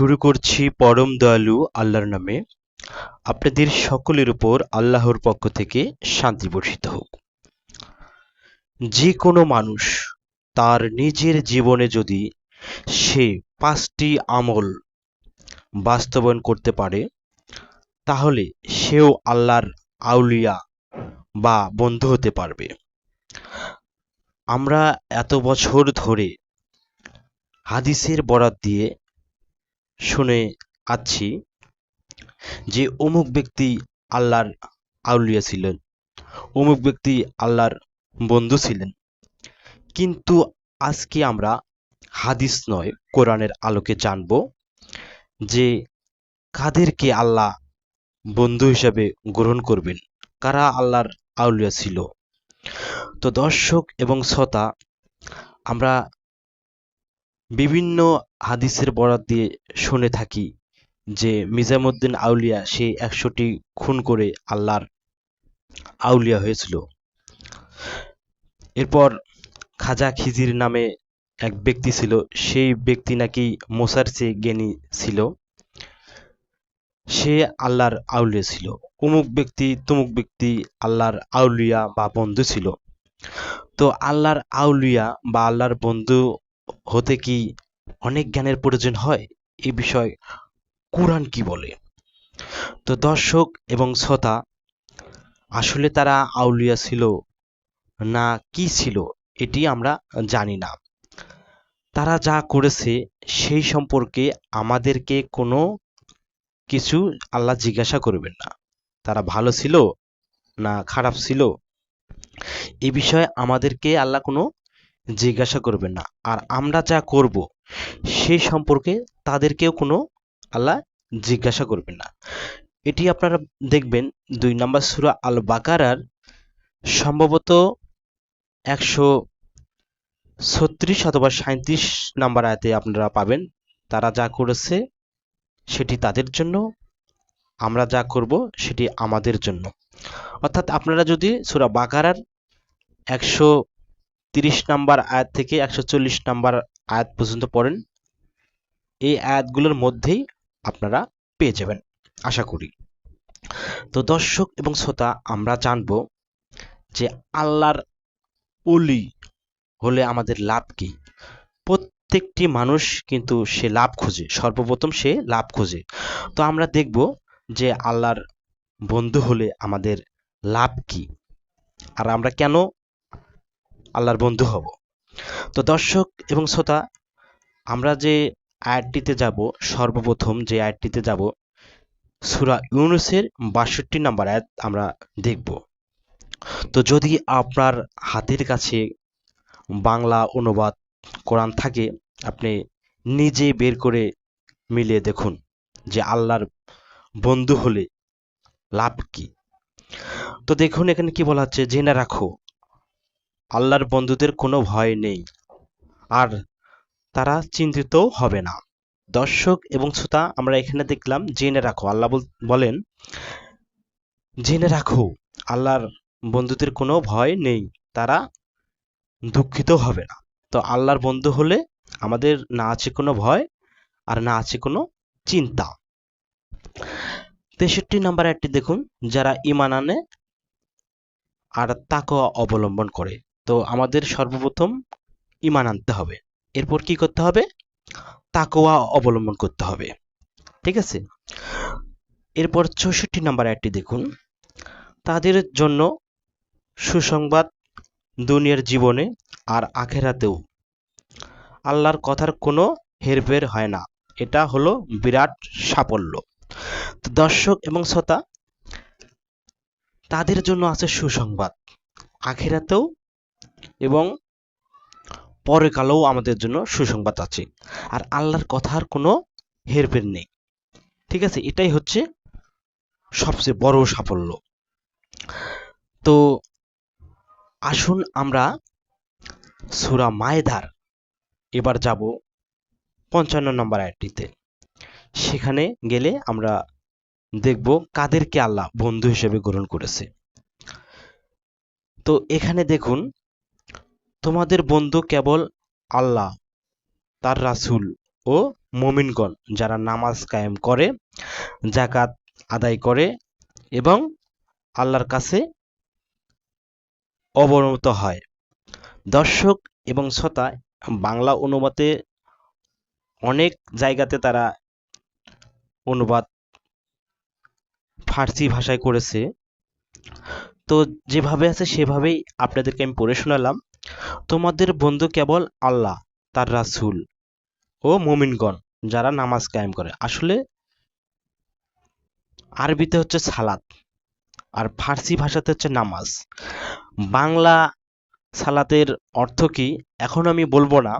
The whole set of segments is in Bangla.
শুরু করছি পরম দয়ালু আল্লাহর নামে। আপনাদের সকলের উপর আল্লাহর পক্ষ থেকে শান্তি বর্ষিত হোক। যে কোনো মানুষ তার নিজের জীবনে যদি সে পাঁচটি আমল বাস্তবায়ন করতে পারে, তাহলে সেও আল্লাহর আউলিয়া বা বন্ধু হতে পারবে। আমরা এত বছর ধরে হাদিসের বরাত দিয়ে শুনে আছি যে অমুক ব্যক্তি আল্লাহর আউলিয়া ছিলেন, অমুক ব্যক্তি আল্লাহর বন্ধু ছিলেন। কিন্তু আজকে আমরা হাদিস নয়, কোরআনের আলোকে জানব যে কাদেরকে আল্লাহ বন্ধু হিসাবে গ্রহণ করবেন, কারা আল্লাহর আউলিয়া ছিল। তো দর্শক এবং শ্রোতা, আমরা বিভিন্ন হাদিসের বরাত দিয়ে শুনে থাকি যে মিজামুদ্দিন আউলিয়া সে একশোটি খুন করে আল্লাহর আউলিয়া হয়েছিল। এরপর খাজা খিজির নামে এক ব্যক্তি ছিল, সেই ব্যক্তি নাকি মোসার চেয়ে জ্ঞানী ছিল। সে আল্লাহর আউলিয়া ছিল। অমুক ব্যক্তি, তমুক ব্যক্তি আল্লাহর আউলিয়া বা বন্ধু ছিল। তো আল্লাহর আউলিয়া বা আল্লাহর বন্ধু হতে কি অনেক জ্ঞানের প্রয়োজন হয়? এ বিষয়ে কোরআন কি বলে? তো দর্শক এবং শ্রোতা, আসলে তারা আউলিয়া ছিল না কি ছিল এটি আমরা জানি না। তারা যা করেছে সেই সম্পর্কে আমাদেরকে কোনো কিছু আল্লাহ জিজ্ঞাসা করবেন না। তারা ভালো ছিল না খারাপ ছিল? এ বিষয়ে আমাদেরকে আল্লাহ কোনো জিজ্ঞাসা করবেন না। আর আমরা যা করব, সেই সম্পর্কে তাদেরকেও কোনো আল্লাহ জিজ্ঞাসা করবেন না। এটি আপনারা দেখবেন, দুই নম্বর সুরা আল বাকারার সম্ভবত একশো ছত্রিশ অথবা সাঁত্রিশ নাম্বার আয়তে আপনারা পাবেন, তারা যা করেছে সেটি তাদের জন্য, আমরা যা করব সেটি আমাদের জন্য। অর্থাৎ আপনারা যদি সুরা বাকারার একশো তিরিশ নাম্বার আয়াত থেকে একশো চল্লিশ নাম্বার আয়াত পর্যন্ত পড়েন। এই আয়াতগুলোর মধ্যেই আপনারা পেয়ে যাবেন, আশা করি। তো দর্শক এবং শ্রোতা, আমরা জানব যে আল্লাহর অলি হলে আমাদের লাভ কি? প্রত্যেকটি মানুষ কিন্তু সে লাভ খোঁজে, সর্বপ্রথম সে লাভ খোঁজে। তো আমরা দেখব যে আল্লাহর বন্ধু হলে আমাদের লাভ কি। আর আমরা কেন আল্লাহর বন্ধু হব। তো দর্শক এবং শ্রোতা, আমরা যে আয়াতটিতে যাব, সর্বপ্রথম যে আয়াতটিতে যাব, সুরা ইউনুসের বাষট্টি নাম্বার আয়াত আমরা দেখব। তো যদি আপনার হাতের কাছে বাংলা অনুবাদ, কোরআন থাকে, আপনি নিজে বের করে মিলিয়ে দেখুন যে আল্লাহর বন্ধু হলে লাভ কি। তো দেখুন এখানে কি বলা হচ্ছে, জেনে রাখো আল্লাহর বন্ধুদের কোনো ভয় নেই, আর তারা চিন্তিত হবে না। দর্শক এবং শ্রোতা, আমরা এখানে দেখলাম, জেনে রাখো, আল্লাহ বলেন, জেনে রাখো, আল্লাহর বন্ধুদের কোনো ভয় নেই, তারা দুঃখিত হবে না। তো আল্লাহর বন্ধু হলে আমাদের না আছে কোনো ভয়, আর না আছে কোনো চিন্তা। তেষট্টি নাম্বার একটি দেখুন, যারা ইমান আনে আর তাকে অবলম্বন করে। তো আমাদের সর্বপ্রথম ইমান আনতে হবে। এরপর কি করতে হবে? তাকোয়া অবলম্বন করতে হবে। ঠিক আছে? এরপর চৌষট্টি নাম্বার একটি দেখুন। তাদের জন্য সুসংবাদ দুনিয়ার জীবনে আর আখেরাতেও। আল্লাহর কথার কোনো হেরফের হয় না। এটা হলো বিরাট সাফল্য। দর্শক এবং শ্রোতা, তাদের জন্য আছে সুসংবাদ। আখেরাতেও এবং পরকালেও আমাদের জন্য সুসংবাদ আছে। আর আল্লাহর কথার কোনো হেরফের নেই। ঠিক আছে? এটাই হচ্ছে সবচেয়ে বড় সাফল্য। তো আসুন আমরা সুরা মায়েদার এবার যাব পঞ্চান্ন নম্বর আয়টিতে সেখানে গেলে আমরা দেখব কাদেরকে আল্লাহ বন্ধু হিসেবে গ্রহণ করেছে। তো এখানে দেখুন তোমাদের বন্ধু কেবল আল্লাহ, তার রাসুল ও মমিনগণ যারা নামাজ কায়েম করে জাকাত আদায় করে এবং আল্লাহর কাছে অবনত হয়। দর্শক এবং শ্রোতা, বাংলা অনুবাদে অনেক জায়গাতে তারা অনুবাদ ফার্সি ভাষায় করেছে। তো যেভাবে আছে সেভাবেই আপনাদেরকে আমি পড়ে শোনালাম। তোমাদের বন্ধু কেবল আল্লাহ, তার রাসূল ও মুমিনগণ যারা নামাজ কায়েম করে। আসলে আরবিতে হচ্ছে সালাত আর ফার্সি ভাষাতে হচ্ছে নামাজ। বাংলা সালাতের অর্থ কি? এখন আমি বলব না।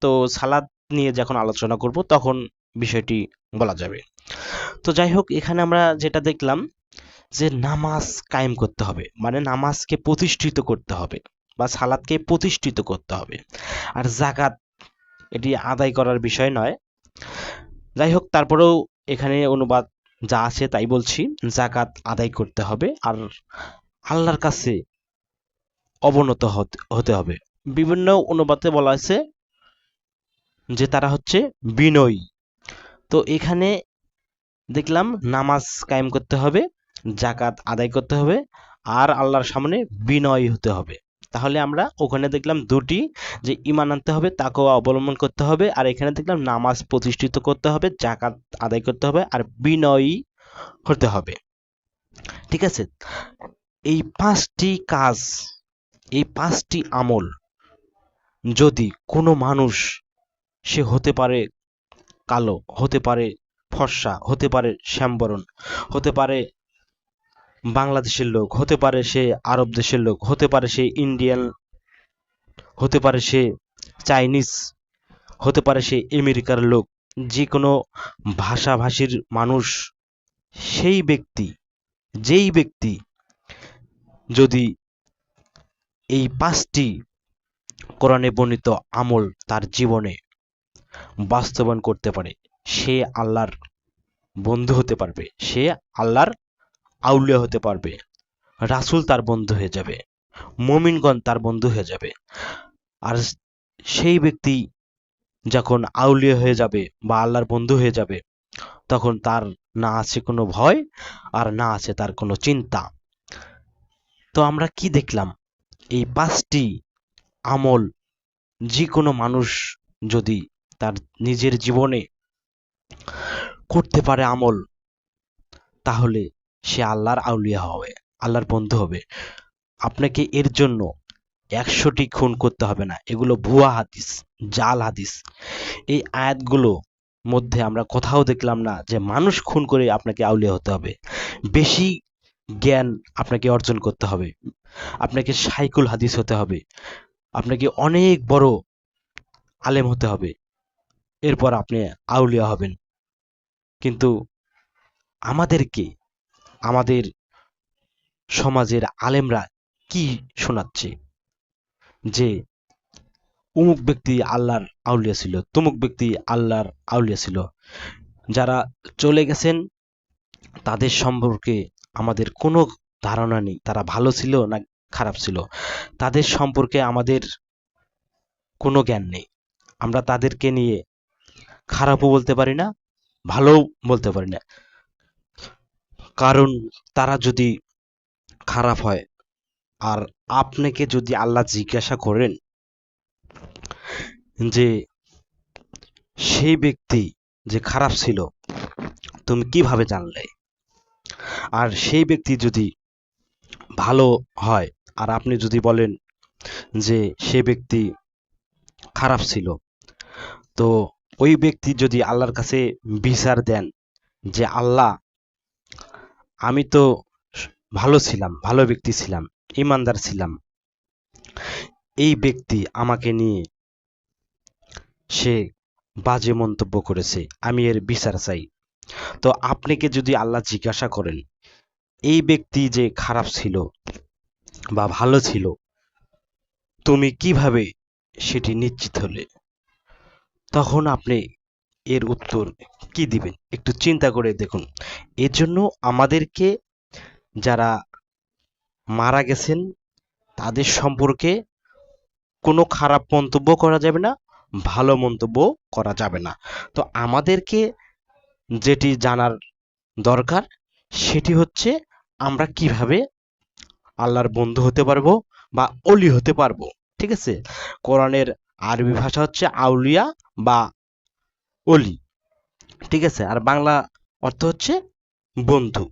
তো সালাত নিয়ে যখন আলোচনা করব, তখন বিষয়টি বলা যাবে। তো যাই হোক, এখানে আমরা যেটা দেখলাম যে নামাজ কায়েম করতে হবে মানে নামাজকে প্রতিষ্ঠিত করতে হবে। বা সালাদকে প্রতিষ্ঠিত করতে হবে। আর জাকাত এটি আদায় করার বিষয় নয়। যাই হোক, তারপরেও এখানে অনুবাদ যা আছে তাই বলছি জাকাত আদায় করতে হবে আর আল্লাহর কাছে অবনত হতে- হবে। বিভিন্ন অনুবাদে বলা হয়েছে যে তারা হচ্ছে বিনয়ী। তো এখানে দেখলাম নামাজ কায়েম করতে হবে জাকাত আদায় করতে হবে আর আল্লাহর সামনে বিনয়ী হতে হবে। তাহলে আমরা ওখানে দেখলাম দুটি, যে ইমান আনতে হবে তাকেও অবলম্বন করতে হবে, আর এখানে দেখলাম নামাজ প্রতিষ্ঠিত করতে হবে জাকাত আদায় করতে হবে, আর বিনয়ী হতে হবে। ঠিক আছে? এই পাঁচটি কাজ, এই পাঁচটি আমল যদি কোনো মানুষ, সে হতে পারে কালো, হতে পারে ফর্সা, হতে পারে শ্যামবরণ, হতে পারে বাংলাদেশের লোক হতে পারে সে আরব দেশের লোক, হতে পারে সে ইন্ডিয়ান হতে পারে সে চাইনিজ হতে পারে সে আমেরিকার লোক। যে কোনো ভাষাভাষীর মানুষ সেই ব্যক্তি, যেই ব্যক্তি যদি এই পাঁচটি কোরআনে বর্ণিত আমল তার জীবনে বাস্তবায়ন করতে পারে, সে আল্লাহর বন্ধু হতে পারবে, সে আল্লাহর আউলিয়া হতে পারবে। রাসূল তার বন্ধু হয়ে যাবে। মুমিনগণ তার বন্ধু হয়ে যাবে। আর সেই ব্যক্তি যখন আউলিয়া হয়ে যাবে বা আল্লাহর বন্ধু হয়ে যাবে, তখন তার না আছে কোনো ভয় আর না আছে তার কোনো চিন্তা। তো আমরা কি দেখলাম? এই পাঁচটি আমল যে কোনো মানুষ যদি তার নিজের জীবনে করতে পারে আমল, তাহলে সে আল্লাহর আউলিয়া হবে, আল্লাহর বন্ধু হবে। আপনাকে এর জন্য একশোটি খুন করতে হবে না। এগুলো ভুয়া হাদিস, জাল হাদিস। এই আয়াতগুলো মধ্যে আমরা কোথাও দেখলাম না যে মানুষ খুন করে আপনাকে আউলিয়া হতে হবে। বেশি জ্ঞান আপনাকে অর্জন করতে হবে। আপনাকে সাইকুল হাদিস হতে হবে। আপনাকে অনেক বড় আলেম হতে হবে। এরপর আপনি আউলিয়া হবেন। কিন্তু আমাদেরকে আমাদের সমাজের আলেমরা কি শোনাচ্ছে? যে অমুক ব্যক্তি আল্লাহর আউলিয়া ছিল, তমুক ব্যক্তি আল্লাহর আউলিয়া ছিল। যারা চলে গেছেন, তাদের সম্পর্কে আমাদের কোনো ধারণা নেই। তারা ভালো ছিল না খারাপ ছিল? তাদের সম্পর্কে আমাদের কোনো জ্ঞান নেই। আমরা তাদেরকে নিয়ে খারাপও বলতে পারি না, ভালোও বলতে পারি না। কারণ তারা যদি খারাপ হয়, আর আপনাকে যদি আল্লাহ জিজ্ঞাসা করেন যে সেই ব্যক্তি যে খারাপ ছিল, তুমি কীভাবে জানলে? আর সেই ব্যক্তি যদি ভালো হয়, আর আপনি যদি বলেন যে সে ব্যক্তি খারাপ ছিল, তো ওই ব্যক্তি যদি আল্লাহর কাছে বিচার দেন যে আল্লাহ আমি তো ভালো ছিলাম, ভালো ব্যক্তি ছিলাম, ইমানদার ছিলাম। এই ব্যক্তি আমাকে নিয়ে সে বাজে মন্তব্য করেছে, আমি এর বিচার চাই। তো আপনাকে যদি আল্লাহ জিজ্ঞাসা করেন, এই ব্যক্তি যে খারাপ ছিল বা ভালো ছিল, তুমি কীভাবে সেটি নিশ্চিত হলে? তখন আপনি এর উত্তর কি দিবেন একটু চিন্তা করে দেখুন। এর জন্য আমাদেরকে যারা মারা গেছেন, তাদের সম্পর্কে কোনো খারাপ মন্তব্য করা যাবে না, ভালো মন্তব্য করা যাবে না। তো আমাদেরকে যেটি জানার দরকার, সেটি হচ্ছে আমরা কীভাবে আল্লাহর বন্ধু হতে পারব বা অলি হতে পারব, ঠিক আছে? কোরআনের আরবি ভাষা হচ্ছে আউলিয়া বা অলি। ঠিক আছে? আর বাংলা অর্থ হচ্ছে বন্ধু।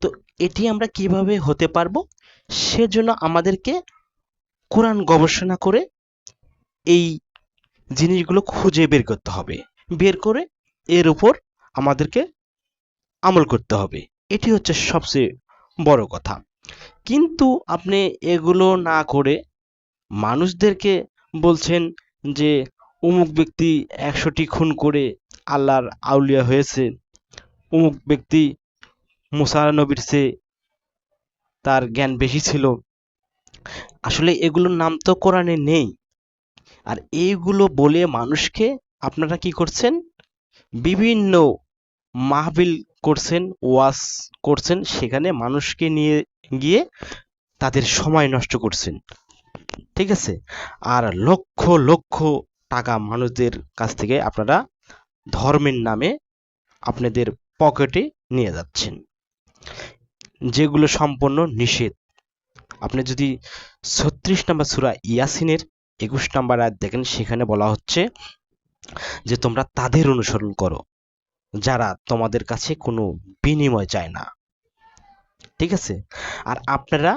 তো এটি আমরা কীভাবে হতে পারব? সেজন্য আমাদেরকে কোরআন গবেষণা করে এই জিনিসগুলো খুঁজে বের করতে হবে। বের করে এর উপর আমাদেরকে আমল করতে হবে। এটি হচ্ছে সবচেয়ে বড় কথা। কিন্তু আপনি এগুলো না করে মানুষদেরকে বলছেন যে অমুক ব্যক্তি একশোটি খুন করে আল্লাহর আউলিয়া হয়েছে। অমুক ব্যক্তি মুসা নবীর চেয়ে তার জ্ঞান বেশি ছিল। আসলে এগুলোর নাম তো কোরআনে নেই। আর এইগুলো বলে মানুষকে আপনারা কি করছেন? বিভিন্ন মাহবিল করছেন, ওয়াজ করছেন, সেখানে মানুষকে নিয়ে গিয়ে তাদের সময় নষ্ট করছেন। ঠিক আছে? আর লক্ষ লক্ষ টাকা মানুষদের কাছ থেকে আপনারা ধর্মের নামে আপনাদের পকেটে নিয়ে যাচ্ছেন। যেগুলো সম্পূর্ণ নিষেধ। আপনি যদি ছত্রিশ নম্বর সুরা ইয়াসিনের একুশ নম্বর আয়াত দেখেন, সেখানে বলা হচ্ছে যে, তোমরা তাদের অনুসরণ করো, যারা তোমাদের কাছে কোনো বিনিময় চায় না। ঠিক আছে? আর আপনারা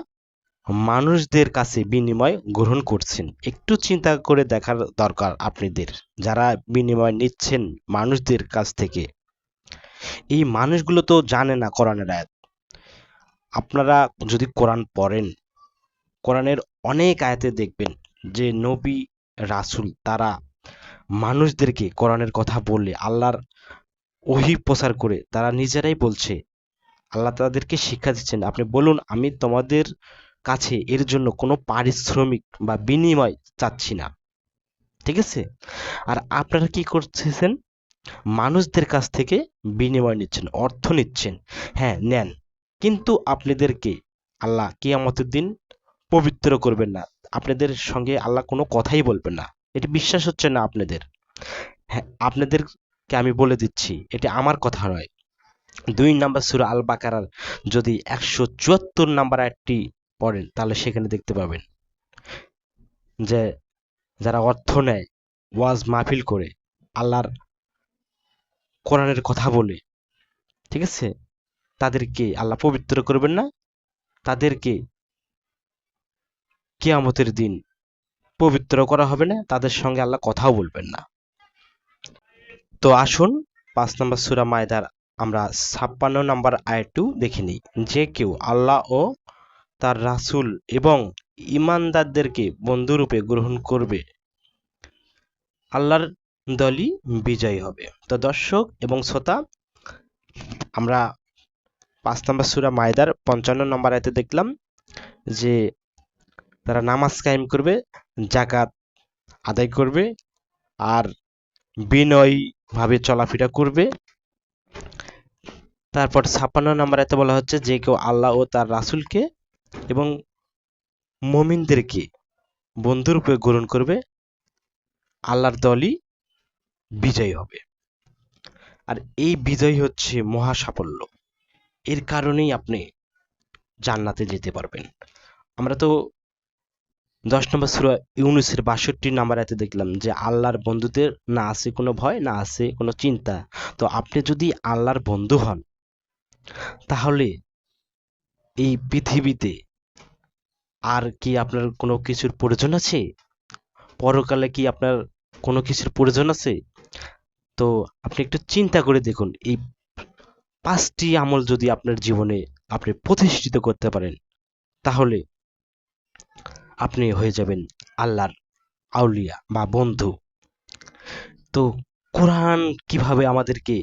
মানুষদের কাছে বিনিময় গ্রহণ করছেন। একটু চিন্তা করে দেখার দরকার আপনাদের। যারা বিনিময় নিচ্ছেন মানুষদের কাছ থেকে। এই মানুষগুলো তো জানে না কোরআনের আয়াত। আপনারা যদি কোরআন পড়েন, কোরআনের অনেক আয়াতে দেখবেন যে নবী, রাসুল তারা মানুষদেরকে কোরআনের কথা বললে, আল্লাহর ওহি প্রচার করে তারা নিজেরাই বলছে। আল্লাহ তাদেরকে শিক্ষা দিচ্ছেন। আপনি বলুন, আমি তোমাদের কাছে এর জন্য কোনো পারিশ্রমিক বা বিনিময় চাচ্ছি না। ঠিক আছে? আর আপনারা কি করতেছেন? মানুষদের কাছ থেকে বিনিময় নিচ্ছেন, অর্থ নিচ্ছেন। হ্যাঁ নেন। কিন্তু আপনাদেরকে আল্লাহ কিয়ামতের দিন পবিত্র করবেন না। আপনাদের সঙ্গে আল্লাহ কোনো কথাই বলবেন না। এটি বিশ্বাস হচ্ছে না আপনাদের। হ্যাঁ আপনাদেরকে আমি বলে দিচ্ছি, এটি আমার কথা নয়। দুই নাম্বার সুরা আল বাকারার যদি একশো চুয়াত্তর নাম্বার একটি পড়েন, তাহলে সেখানে দেখতে পাবেন যে যারা অর্থ নেয়, ওয়াজ মাহফিল করে, আল্লাহর কোরআনের কথা বলে, ঠিক আছে? তাদেরকে আল্লাহ পবিত্র করবেন না। তাদেরকে কিয়ামতের দিন পবিত্র করা হবে না, তাদের সঙ্গে আল্লাহ কথাও বলবেন না। তো আসুন, পাঁচ নম্বর সুরা মায়দার আমরা ছাপ্পান্ন নম্বর আয়টু দেখে নিই। যে কেউ আল্লাহ ও তার রাসূল এবং ইমানদারদেরকে বন্ধুরূপে গ্রহণ করবে। আল্লাহর দলই বিজয়ী হবে। তো দর্শক এবং শ্রোতা, আমরা পাঁচ নম্বর সুরা মায়দার পঞ্চান্ন নম্বর আয়তে দেখলাম যে তারা নামাজ কায়েম করবে জাকাত আদায় করবে আর বিনয়ীভাবে চলাফেরা করবে। তারপর ছাপ্পান্ন নম্বর এতে বলা হচ্ছে যে কেউ আল্লাহ ও তার রাসূলকে এবং মমিনদেরকে বন্ধুরূপে গ্রহণ করবে? আল্লাহর দলই বিজয়ী হবে। আর এই বিজয় হচ্ছে মহা সাফল্য এর কারণেই আপনি জান্নাতে যেতে পারবেন। আমরা তো দশ নম্বর সুরা ইউনুসের বাষট্টি নাম্বার এতে দেখলাম যে, আল্লাহর বন্ধুদের না আছে কোনো ভয়, না আছে কোনো চিন্তা। তো আপনি যদি আল্লাহর বন্ধু হন, তাহলে এই পৃথিবীতে আর কি আপনার কোনো কিছুর প্রয়োজন আছে? পরকালে কি আপনার কোনো কিছুর প্রয়োজন আছে? তো আপনি একটু চিন্তা করে দেখুন, এই পাঁচটি আমল যদি আপনার জীবনে আপনি প্রতিষ্ঠিত করতে পারেন, তাহলে আপনি হয়ে যাবেন আল্লাহর আউলিয়া বা বন্ধু। তো কোরআন কীভাবে আমাদেরকে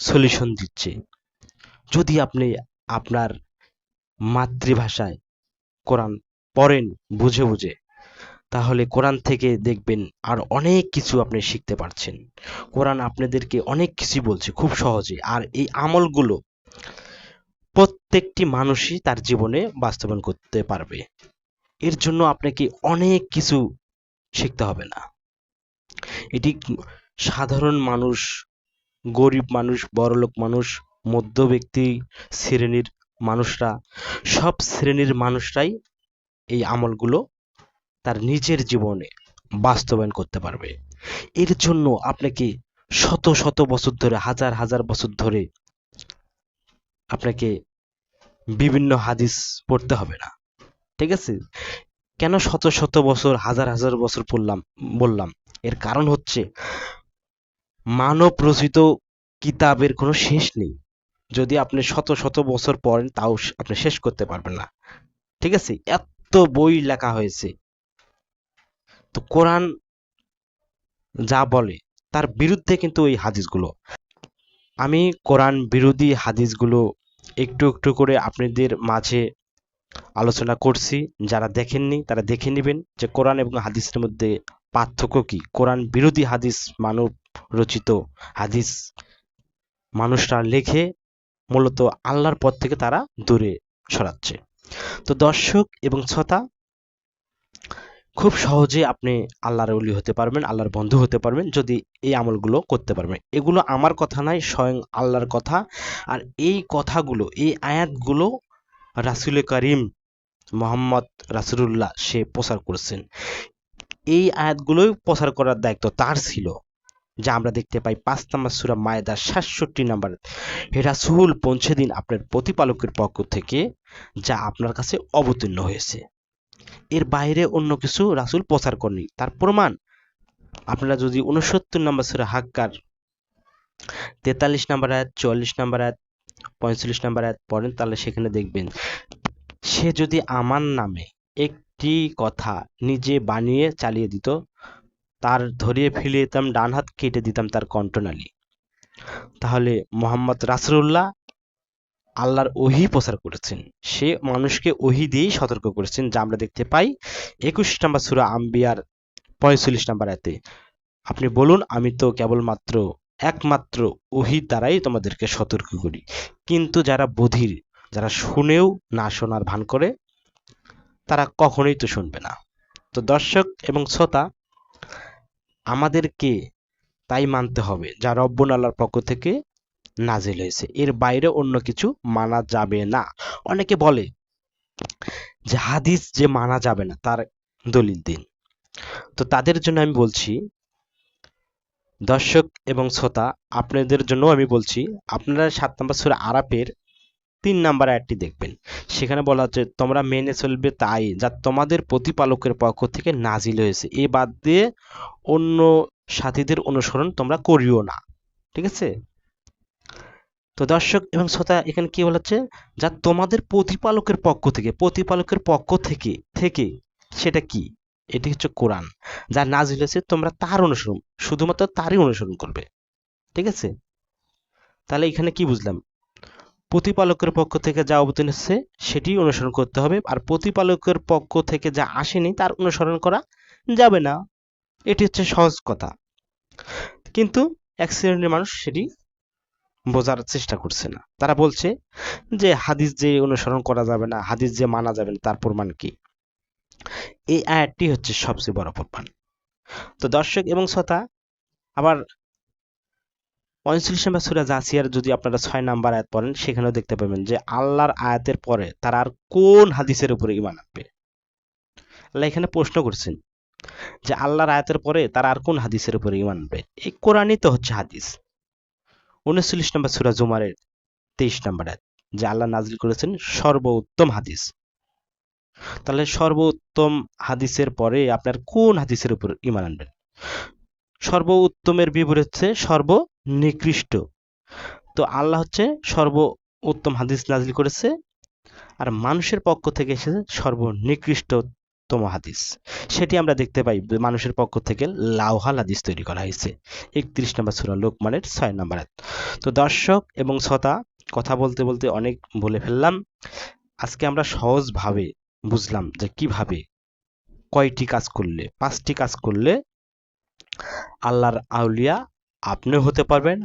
সলিউশন দিচ্ছে? যদি আপনি আপনার মাতৃভাষায়। কোরআন পড়েন বুঝে বুঝে। তাহলে কোরআন থেকে দেখবেন আর অনেক কিছু আপনি শিখতে পারছেন। কোরআন আপনাদেরকে অনেক কিছু বলছে খুব সহজে। আর এই আমলগুলো প্রত্যেকটি মানুষই তার জীবনে বাস্তবায়ন করতে পারবে। এর জন্য আপনাকে অনেক কিছু শিখতে হবে না। এটি সাধারণ মানুষ, গরিব মানুষ, বড়লোক মানুষ মধ্য ব্যক্তি শ্রেণির মানুষরা, সব শ্রেণির মানুষরাই এই আমলগুলো তার নিজের জীবনে বাস্তবায়ন করতে পারবে। এর জন্য আপনাকে শত শত বছর ধরে, হাজার হাজার বছর ধরে আপনাকে বিভিন্ন হাদিস পড়তে হবে না। ঠিক আছে? কেন শত শত বছর, হাজার হাজার বছর পড়লাম, বললাম? এর কারণ হচ্ছে মানব রচিত কিতাবের কোনো শেষ নেই। যদি আপনি শত শত বছর পড়েন তাও আপনি শেষ করতে পারবেন না। ঠিক আছে? এত বই লেখা হয়েছে। তো কোরআন যা বলে, তার বিরুদ্ধে কিন্তু ওই হাদিসগুলো। আমি কোরআন বিরোধী হাদিসগুলো একটু একটু করে আপনাদের মাঝে আলোচনা করছি। যারা দেখেননি, তারা দেখে নেবেন যে কোরআন এবং হাদিসের মধ্যে পার্থক্য কি? কোরআন বিরোধী হাদিস মানব রচিত হাদিস মানুষরা লেখে মূলত আল্লাহর পথ থেকে তারা দূরে সরাচ্ছে। তো দর্শক এবং শ্রোতা, খুব সহজে আপনি আল্লাহর ওলি হতে পারবেন, আল্লাহর বন্ধু হতে পারবেন যদি এই আমলগুলো করতে পারবেন। এগুলো আমার কথা নয়, স্বয়ং আল্লাহর কথা। আর এই কথাগুলো, এই আয়াতগুলো রাসুল করিম মোহাম্মদ রাসুলুল্লাহ সে প্রচার করেছেন। এই আয়াতগুলোই প্রচার করার দায়িত্ব তার ছিল। যা আমরা দেখতে পাই পাঁচ নম্বর সুরা মায়দা, সাতষট্টি নাম্বার। হে রাসুল, পৌঁছে দিন আপনার প্রতিপালকের পক্ষ থেকে যা আপনার কাছে অবতীর্ণ হয়েছে। এর বাইরে অন্য কিছু রাসুল প্রচার করেনি তার প্রমাণ, আপনারা যদি উনসত্তর নম্বর সুরা হাক্কার, তেতাল্লিশ নাম্বার আয়াত, চুয়াল্লিশ নাম্বার আয়াত, পঁয়তাল্লিশ নাম্বার আয়াত পড়েন, তাহলে সেখানে দেখবেন, সে যদি আমার নামে একটি কথা নিজে বানিয়ে চালিয়ে দিত তার ধরিয়ে ফেলিয়ে দিতাম, ডান হাত কেটে দিতাম তার কণ্ঠনালী। তাহলে মোহাম্মদ রাসুল্লাহ আল্লাহর ওহি প্রচার করেছেন। সে মানুষকে ওহি দিয়েই সতর্ক করেছেন, যা আমরা দেখতে পাই একুশ নম্বর সুরা আম্বিয়ার পঁয়তাল্লিশ নম্বর এতে আপনি বলুন, আমি তো কেবলমাত্র, একমাত্র ওহি দ্বারাই তোমাদেরকে সতর্ক করি। কিন্তু যারা বধির, যারা শুনেও না শোনার ভান করে, তারা কখনোই তো শুনবে না। তো দর্শক এবং শ্রোতা আমাদেরকে তাই মানতে হবে যা রব্বন আল্লাহর পক্ষ থেকে নাজিল হয়েছে। এর বাইরে অন্য কিছু মানা যাবে না। অনেকে বলে যে হাদিস যে মানা যাবে না, তার দলিল দিন। তো তাদের জন্য আমি বলছি, দর্শক এবং শ্রোতা, আপনাদের জন্য আমি বলছি, আপনারা সাত নম্বর সুরা আরাপের তিন নাম্বার আয়াতটি দেখবেন। সেখানে বলা হচ্ছে, তোমরা মেনে চলবে তাই যা তোমাদের প্রতিপালকের পক্ষ থেকে নাজিল হয়েছে। এ বাদ দিয়ে অন্য সাথীদের অনুসরণ তোমরা করিও না। ঠিক আছে? তো দর্শক এবং শ্রোতা, এখানে কি বলা যা তোমাদের প্রতিপালকের পক্ষ থেকে। প্রতিপালকের পক্ষ থেকে থেকে সেটা কি? এটি হচ্ছে কোরআন। যা নাজিল হয়েছে তোমরা তার অনুসরণ, শুধুমাত্র তারই অনুসরণ করবে। ঠিক আছে? তাহলে এখানে কি বুঝলাম? প্রতিপালকের পক্ষ থেকে যা অবতীর্ণ হচ্ছে সেটি অনুসরণ করতে হবে। আর প্রতিপালকের পক্ষ থেকে যা আসেনি, তার অনুসরণ করা যাবে না। এটি হচ্ছে সহজ কথা। কিন্তু এক শ্রেণির মানুষ সেটি বোঝার চেষ্টা করছে না। তারা বলছে যে, হাদিস যে অনুসরণ করা যাবে না, হাদিস যে মানা যাবে না, তার প্রমাণ কি? এই আয়াতটি হচ্ছে সবচেয়ে বড় প্রমাণ। তো দর্শক এবং শ্রোতা, আবার পঁয়তাল্লিশ নম্বর সুরা জাসিয়ার যদি আপনারা ছয় নাম্বার আয়াত পড়েন, সেখানেও দেখতে পাবেন যে আল্লাহর আয়াতের পরে তারা আর কোন হাদিসের উপরে ইমান আনবে? আল্লাহ এখানে প্রশ্ন করছেন যে আল্লাহর আয়াতের পরে তারা আর কোন হাদিসের উপরে ইমান আনবে? এই কোরআনই তো হচ্ছে হাদিস। উনচল্লিশ নম্বর সুরা জুমারের তেইশ নম্বর আয়াত, যে আল্লাহ নাজিল করেছেন সর্বোত্তম হাদিস। তাহলে সর্বোত্তম হাদিসের পরে আপনার কোন হাদিসের উপর ইমান আনবেন? সর্বোত্তমের বিপরীত হচ্ছে সর্বনিকৃষ্ট তো আল্লাহ হচ্ছে সর্ব উত্তম হাদিস নাজিল করেছে, আর মানুষের পক্ষ থেকে এসেছে সর্বনিকৃষ্টতম হাদিস। সেটি আমরা দেখতে পাই মানুষের পক্ষ থেকে লাউহাল হাদিস তৈরি করা হয়েছে, একত্রিশ নম্বর সুরা লোকমানের ছয় নম্বর তো দর্শক এবং শ্রোতা, কথা বলতে বলতে অনেক বলে ফেললাম। আজকে আমরা সহজভাবে বুঝলাম যে কীভাবে কয়টি কাজ করলে, পাঁচটি কাজ করলে আল্লাহর আউলিয়া আপনিও হতে পারবেন